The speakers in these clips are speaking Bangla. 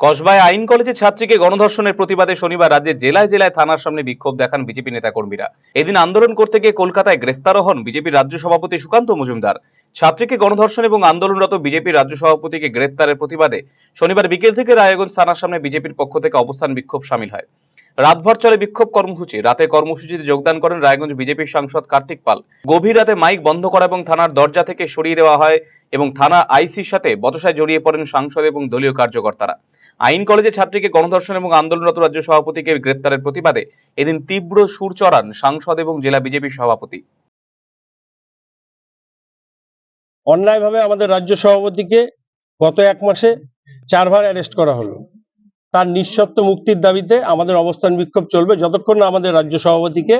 কসবায় আইন কলেজে ছাত্রীকে গণধর্ষণের প্রতিবাদে শনিবার রাজ্যে জেলায় জেলায় থানার সামনে বিক্ষোভ দেখান বিজেপি নেতাকর্মীরা। এদিন আন্দোলন করতে গিয়ে কলকাতায় গ্রেফতারও হন বিজেপির রাজ্য সভাপতি সুকান্ত মজুমদার। ছাত্রীকে গণধর্ষণ এবং আন্দোলনরত বিজেপির রাজ্য সভাপতিকে গ্রেফতারের প্রতিবাদে শনিবার বিকেল থেকে রায়গঞ্জ থানার সামনে বিজেপির পক্ষ থেকে অবস্থান বিক্ষোভ সামিল হয়। রাতভর চলে বিক্ষোভ কর্মসূচি। রাতে কর্মসূচিতে যোগদান করেন রায়গঞ্জ বিজেপির সাংসদ কার্তিক পাল। গভীর রাতে মাইক বন্ধ করা এবং থানার দরজা থেকে সরিয়ে দেওয়া হয় এবং থানা আইসির সাথে বচসায় জড়িয়ে পড়েন সাংসদ এবং দলীয় কার্যকর্তারা। আইন কলেজে ছাত্রীকে গণধর্ষণ এবং আন্দোলনরত রাজ্য সভাপতিকে গ্রেপ্তারের প্রতিবাদে এদিন তীব্র সুর চড়ান সাংসদ এবং জেলা বিজেপি সভাপতি। অন্যায়ভাবে আমাদের রাজ্য সভাপতিকে গত এক মাসে চারবার অ্যারেস্ট করা হলো। তার নিঃশর্ত মুক্তির দাবিতে আমাদের অবস্থান বিক্ষোভ চলবে যতক্ষণ না আমাদের রাজ্য সভাপতিকে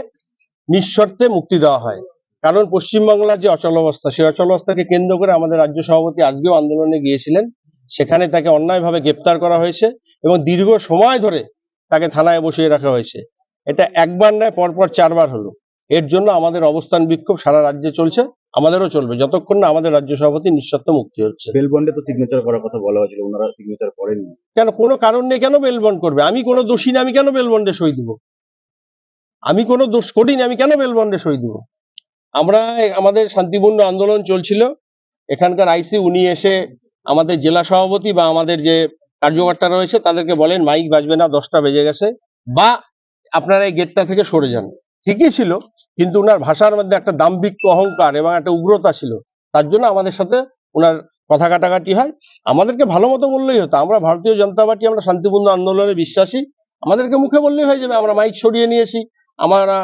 নিঃশর্তে মুক্তি দেওয়া হয়। কারণ পশ্চিমবাংলার যে অচল অবস্থা, সেই অচল অবস্থাকে কেন্দ্র করে আমাদের রাজ্য সভাপতি আজকেও আন্দোলনে গিয়েছিলেন। সেখানে তাকে অন্যায়ভাবে গ্রেপ্তার করা হয়েছে এবং দীর্ঘ সময় ধরে তাকে থানায় বসিয়ে রাখা হয়েছে। এটা একবার নয় পরপর চারবার হলো। এর জন্য আমাদের অবস্থান বিক্ষোভ সারা রাজ্যে চলছে আমাদেরও চলবে। যতক্ষণ না আমাদের রাজ্য সভাপতি নিঃশর্ত মুক্তি হচ্ছে। বেলবন্ডে তো সিগনেচার করার কথা বলা হয়েছিল ওনারা সিগনেচার করেননি। কেন? কোনো কারণ নেই কেন বেলবন্ড করবে? আমি কোনো দোষী না আমি কেন বেলবন্ডে সই দিব? আমি কোনো দোষ করিনি আমি কেন বেলবন্ডে সই দিব? আমরা আমাদের শান্তিপূর্ণ আন্দোলন চলছিল। এখানকার আইসি উনি এসে আমাদের জেলা সভাপতি বা আমাদের যে কার্যকর্তা রয়েছে, তাদেরকে বলেন, মাইক বাজবে না, দশটা বেজে গেছে। বা আপনারা এই গেটটা থেকে সরে যান। ঠিকই ছিল, কিন্তু ওনার ভাষার মধ্যে একটা দাম্ভিক অহংকার এবং একটা উগ্রতা ছিল। তার জন্য আমাদের সাথে ওনার কথা কাটাকাটি হয়। আমাদেরকে ভালো মতো বললেই হতো। আমরা ভারতীয় জনতা পার্টি, আমরা শান্তিপূর্ণ আন্দোলনে বিশ্বাসী। আমাদেরকে মুখে বললেই হয়ে যাবে, আমরা মাইক সরিয়ে নিয়েছি। আমরা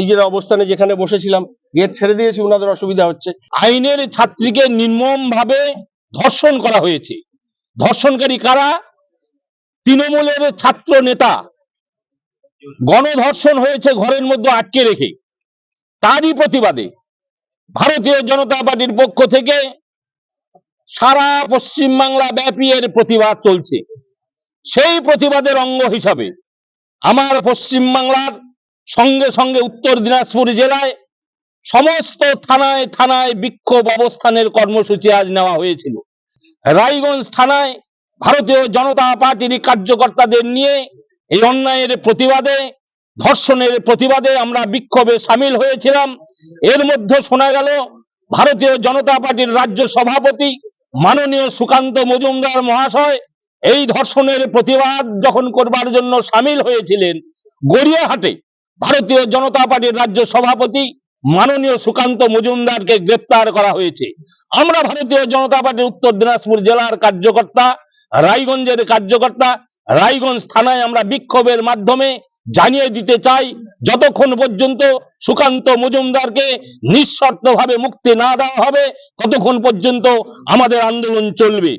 নিজেরা অবস্থানে যেখানে বসেছিলাম গেট ছেড়ে দিয়েছি ওনাদের অসুবিধা হচ্ছে। আইনের ছাত্রীকে নির্মম ভাবে ধর্ষণ করা হয়েছে। ধর্ষণকারী কারা? তৃণমূলের ছাত্র নেতা। গণধর্ষণ হয়েছে ঘরের মধ্যে আটকে রেখে। তারই প্রতিবাদে ভারতীয় জনতা পার্টির পক্ষ থেকে সারা পশ্চিমবাংলা ব্যাপী এর প্রতিবাদ চলছে। সেই প্রতিবাদের অঙ্গ হিসাবে আমার পশ্চিমবাংলার সঙ্গে সঙ্গে উত্তর দিনাজপুর জেলায় সমস্ত থানায় থানায় বিক্ষোভ অবস্থানের কর্মসূচি আজ নেওয়া হয়েছিল। রায়গঞ্জ থানায় ভারতীয় জনতা পার্টির কার্যকর্তাদের নিয়ে এই অন্যায়ের প্রতিবাদে, ধর্ষণের প্রতিবাদে আমরা বিক্ষোভে সামিল হয়েছিলাম। এর মধ্যে শোনা গেল, ভারতীয় জনতা পার্টির রাজ্য সভাপতি মাননীয় সুকান্ত মজুমদার মহাশয় এই ধর্ষণের প্রতিবাদ যখন করবার জন্য সামিল হয়েছিলেন, গড়িয়াহাটে ভারতীয় জনতা পার্টির রাজ্য সভাপতি মাননীয় সুকান্ত মজুমদারকে গ্রেপ্তার করা হয়েছে। আমরা ভারতীয় জনতা পার্টির উত্তর দিনাজপুর জেলার কার্যকর্তা, রায়গঞ্জের কার্যকর্তা, রায়গঞ্জ থানায় আমরা বিক্ষোভের মাধ্যমে জানিয়ে দিতে চাই, যতক্ষণ পর্যন্ত সুকান্ত মজুমদারকে নিঃশর্তভাবে মুক্তি না দেওয়া হবে, ততক্ষণ পর্যন্ত আমাদের আন্দোলন চলবে।